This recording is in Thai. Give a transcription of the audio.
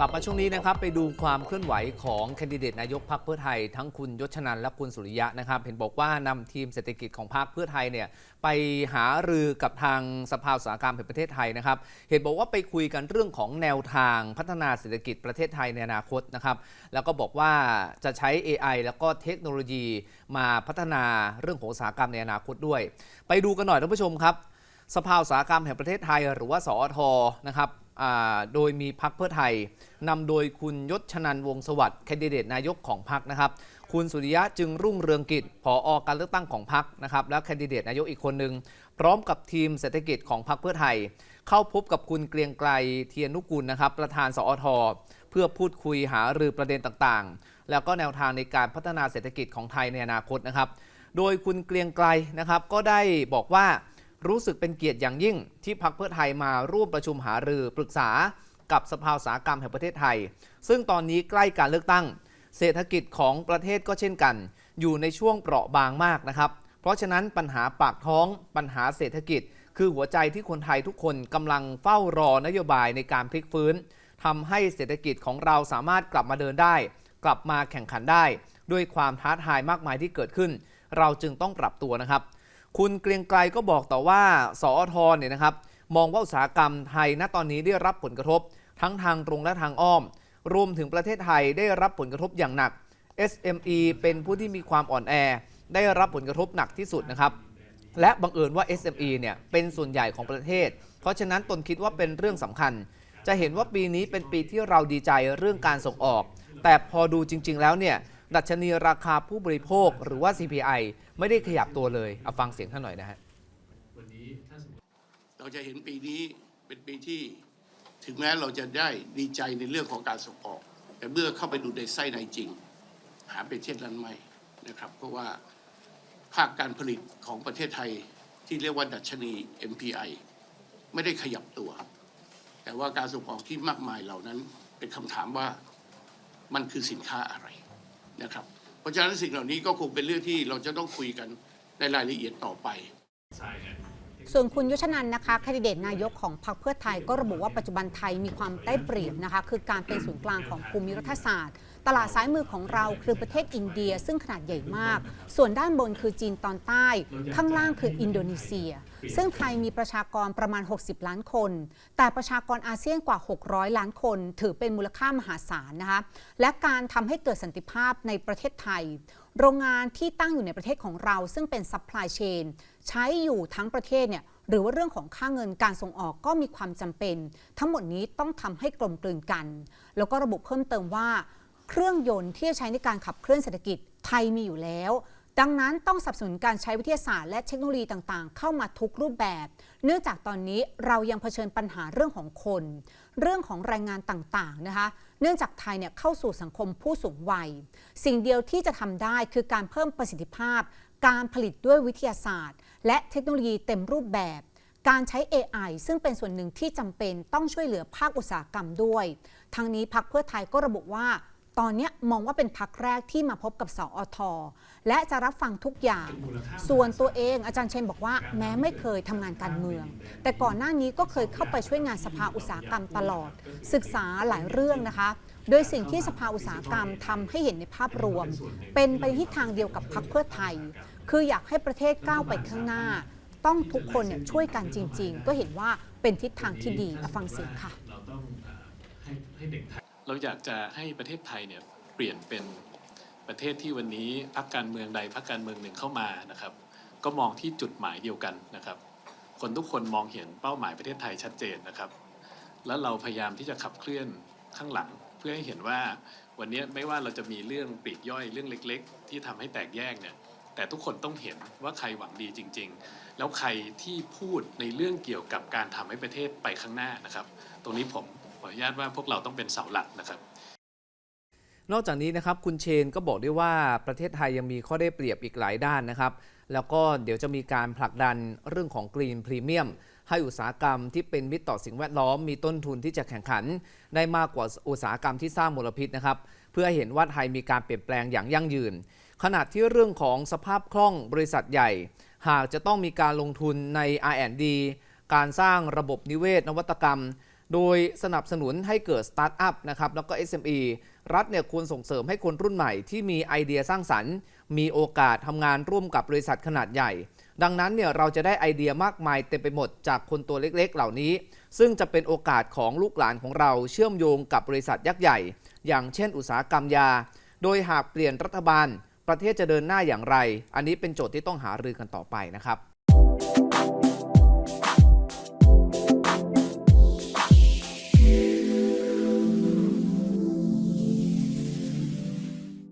กลับมาช่วงนี้นะครับไปดูความเคลื่อนไหวของแคนดิเดตนายกพรรคเพื่อไทย ทั้งคุณยศชนันและคุณสุริยะนะครับเห็นบอกว่านำทีมเศรษฐกิจของพรรคเพื่อไทยเนี่ยไปหารือกับทางสภาอุตสาหกรรมแห่งประเทศไทยนะครับเห็นบอกว่าไปคุยกันเรื่องของแนวทางพัฒนาเศรษฐกิจประเทศไทยในอนาคตนะครับแล้วก็บอกว่าจะใช้ AI แล้วก็เทคโนโลยีมาพัฒนาเรื่องของอุตสาหกรรมในอนาคตด้วย ไปดูกันหน่อยท่านผู้ชมครับ สภาอุตสาหกรรมแห่งประเทศไทย หรือว่าสอทนะครับโดยมีพักเพื่อไทยนำโดยคุณยศชนันวงศ์สวัสดิ์แคนดิเดตนายกของพักนะครับ คุณสุริยะจึงรุ่งเรืองกิจผออการเลือกตั้งของพักนะครับ และแคนดิเดตนายกอีกคนหนึ่งพร้อมกับทีมเศรษฐกิจของพักเพื่อไทย เข้าพบกับคุณเกรียงไกรเทียนนุกุลนะครับ ประธานสอทเพื่อพูดคุยหารือประเด็นต่างๆ แล้วก็แนวทางในการพัฒนาเศรษฐกิจของไทยในอนาคตนะครับ โดยคุณเกรียงไกรนะครับก็ได้บอกว่า รู้สึกเป็นเกียรติอย่างยิ่ง ที่พักเพื่อไทยมาร่วมประชุมหารือปรึกษากับสภาอุตสาหกรรมแห่งประเทศไทย ซึ่งตอนนี้ใกล้การเลือกตั้ง เศรษฐกิจของประเทศก็เช่นกัน อยู่ในช่วงเปราะบางมากนะครับ เพราะฉะนั้นปัญหาปากท้อง ปัญหาเศรษฐกิจ คือหัวใจที่คนไทยทุกคนกำลังเฝ้ารอนโยบายในการพลิกฟื้นทำให้เศรษฐกิจของเราสามารถกลับมาเดินได้ กลับมาแข่งขันได้ ด้วยความท้าทายมากมายที่เกิดขึ้น เราจึงต้องปรับตัวนะครับ คุณเกรียงไกรก็บอกต่อว่าสอทเนี่ยนะครับมองว่าอุตสาหกรรมไทยณตอนนี้ได้รับผลกระทบ ทั้งทางตรงและทางอ้อม รวมถึงประเทศไทยได้รับผลกระทบอย่างหนัก SME เป็นผู้ที่มีความอ่อนแอ ได้รับผลกระทบหนักที่สุดนะครับ และบังเอิญว่า SME เนี่ยเป็นส่วนใหญ่ของประเทศ เพราะฉะนั้นตนคิดว่าเป็นเรื่องสำคัญ จะเห็นว่าปีนี้เป็นปีที่เราดีใจเรื่องการส่งออก แต่พอดูจริง ๆ แล้วเนี่ย ดัชนีราคาผู้บริโภคหรือว่า CPI ไม่ได้ขยับตัวเลยเอาฟังเสียงท่านหน่อยนะฮะเราจะเห็นปีนี้เป็นปีที่ถึงแม้เราจะได้ดีใจในเรื่องของการส่งออก แต่เมื่อเข้าไปดูในไส้ในจริง หาเป็นเช่นนั้นไม่นะครับ เพราะว่าภาคการผลิตของประเทศไทยที่เรียกว่าดัชนี MPI ไม่ได้ขยับตัว แต่ว่าการส่งออกที่มากมายเหล่านั้นเป็นคำถามว่ามันคือสินค้าอะไร นะครับ เพราะฉะนั้นสิ่งเหล่านี้ก็คงเป็นเรื่องที่เราจะต้องคุยกันในรายละเอียดต่อไปส่วนคุณยุชนันนะคะแคนดิเดตนายกของพรรคเพื่อไทยก็ระบุว่าปัจจุบันไทยมีความได้เปรียบนะคะ คือการเป็นศูนย์กลางของภูมิรัฐศาสตร์ ตลาดซ้ายมือของเราคือประเทศอินเดีย ซึ่งขนาดใหญ่มาก ส่วนด้านบนคือจีนตอนใต้ ข้างล่างคืออินโดนีเซีย ซึ่งไทยมีประชากรประมาณ 60 ล้านคน แต่ประชากรอาเซียนกว่า 600 ล้านคน ถือเป็นมูลค่ามหาศาลนะคะและการทำให้เกิดสันติภาพในประเทศไทย โรงงานที่ตั้งอยู่ในประเทศของเรา ซึ่งเป็นซัพพลายเชนใช้อยู่ทั้งประเทศเนี่ยหรือว่าเรื่องของค่าเงินการส่งออกก็มีความจำเป็น ทั้งหมดนี้ต้องทำให้กลมกลืนกัน แล้วก็ระบุเพิ่มเติมว่า เครื่องยนต์ที่จะใช้ในการขับเคลื่อนเศรษฐกิจไทยมีอยู่แล้ว ดังนั้นต้องสนับสนุนการใช้วิทยาศาสตร์และเทคโนโลยีต่างๆ เข้ามาทุกรูปแบบ เนื่องจากตอนนี้เรายังเผชิญปัญหาเรื่องของคน เรื่องของแรงงานต่างๆนะคะเนื่องจากไทยเนี่ยเข้าสู่สังคมผู้สูงวัย สิ่งเดียวที่จะทำได้คือการเพิ่มประสิทธิภาพ การผลิตด้วยวิทยาศาสตร์ และเทคโนโลยีเต็มรูปแบบการใช้ AI ซึ่งเป็นส่วนหนึ่งที่จำเป็นต้องช่วยเหลือภาคอุตสาหกรรมด้วย ทั้งนี้พักเพื่อไทยก็ระบุว่า ตอนเนี้ยมองว่าเป็นพักแรกที่มาพบกับสอทและจะรับฟังทุกอย่าง ส่วนตัวเองอาจารย์เชนบอกว่าแม้ไม่เคยทำงานการเมือง แต่ก่อนหน้านี้ก็เคยเข้าไปช่วยงานสภาอุตสาหกรรมตลอด ศึกษาหลายเรื่องนะคะ โดยสิ่งที่สภาอุตสาหกรรมทำให้เห็นในภาพรวม เป็นไปทิศทางเดียวกับพักเพื่อไทย คืออยากให้ประเทศก้าวไปข้างหน้า ต้องทุกคนเนี่ยช่วยกันจริง ๆ ก็เห็นว่าเป็นทิศทางที่ดีมาฟังเสียงค่ะ เราอยากจะให้ประเทศไทยเนี่ยเปลี่ยนเป็นประเทศที่วันนี้พรรคการเมืองใดพรรคการเมืองหนึ่งเข้ามานะครับ ก็มองที่จุดหมายเดียวกันนะครับ คนทุกคนมองเห็นเป้าหมายประเทศไทยชัดเจนนะครับ แล้วเราพยายามที่จะขับเคลื่อนข้างหลัง เพื่อให้เห็นว่าวันนี้ไม่ว่าเราจะมีเรื่องปลีกย่อยเรื่องเล็ก ๆ ที่ทำให้แตกแยกเนี่ยแต่ทุกคนต้องเห็นว่าใครหวังดีจริง ๆ แล้วใครที่พูดในเรื่องเกี่ยวกับการทำให้ประเทศไปข้างหน้านะครับ ตรงนี้ผม ขออนุญาตว่าพวกเราต้องเป็นเสาหลักนะครับนอกจากนี้นะครับคุณเชนก็บอกด้วยว่าประเทศไทยยังมีข้อได้เปรียบอีกหลายด้านนะครับ แล้วก็เดี๋ยวจะมีการผลักดันเรื่องของกรีนพรีเมียมให้อุตสาหกรรมที่เป็นมิตรต่อสิ่งแวดล้อมมีต้นทุนที่จะแข่งขัน ได้มากกว่าอุตสาหกรรมที่สร้างมลพิษนะครับ เพื่อหเห็นว่าไทยมีการเปลี่ยนแปลงอย่างยั่งยืน ขณะที่เรื่องของสภาพคล่องบริษัทใหญ่ หากจะต้องมีการลงทุนใน R&D การสร้างระบบนิเวศนวัตกรรม โดยสนับสนุนให้เกิดสตาร์ทอัพนะครับแล้วก็ SME รัฐเนี่ยควรส่งเสริมให้คนรุ่นใหม่ที่มีไอเดียสร้างสรรค์ มีโอกาสทำงานร่วมกับบริษัทขนาดใหญ่ ดังนั้นเนี่ยเราจะได้ไอเดียมากมายเต็มไปหมดจากคนตัวเล็กๆ เหล่านี้ ซึ่งจะเป็นโอกาสของลูกหลานของเราเชื่อมโยงกับบริษัทยักษ์ใหญ่ อย่างเช่น อุตสาหกรรมยา โดยหากเปลี่ยนรัฐบาล ประเทศจะเดินหน้าอย่างไร อันนี้เป็นโจทย์ที่ต้องหารือกันต่อไปนะครับ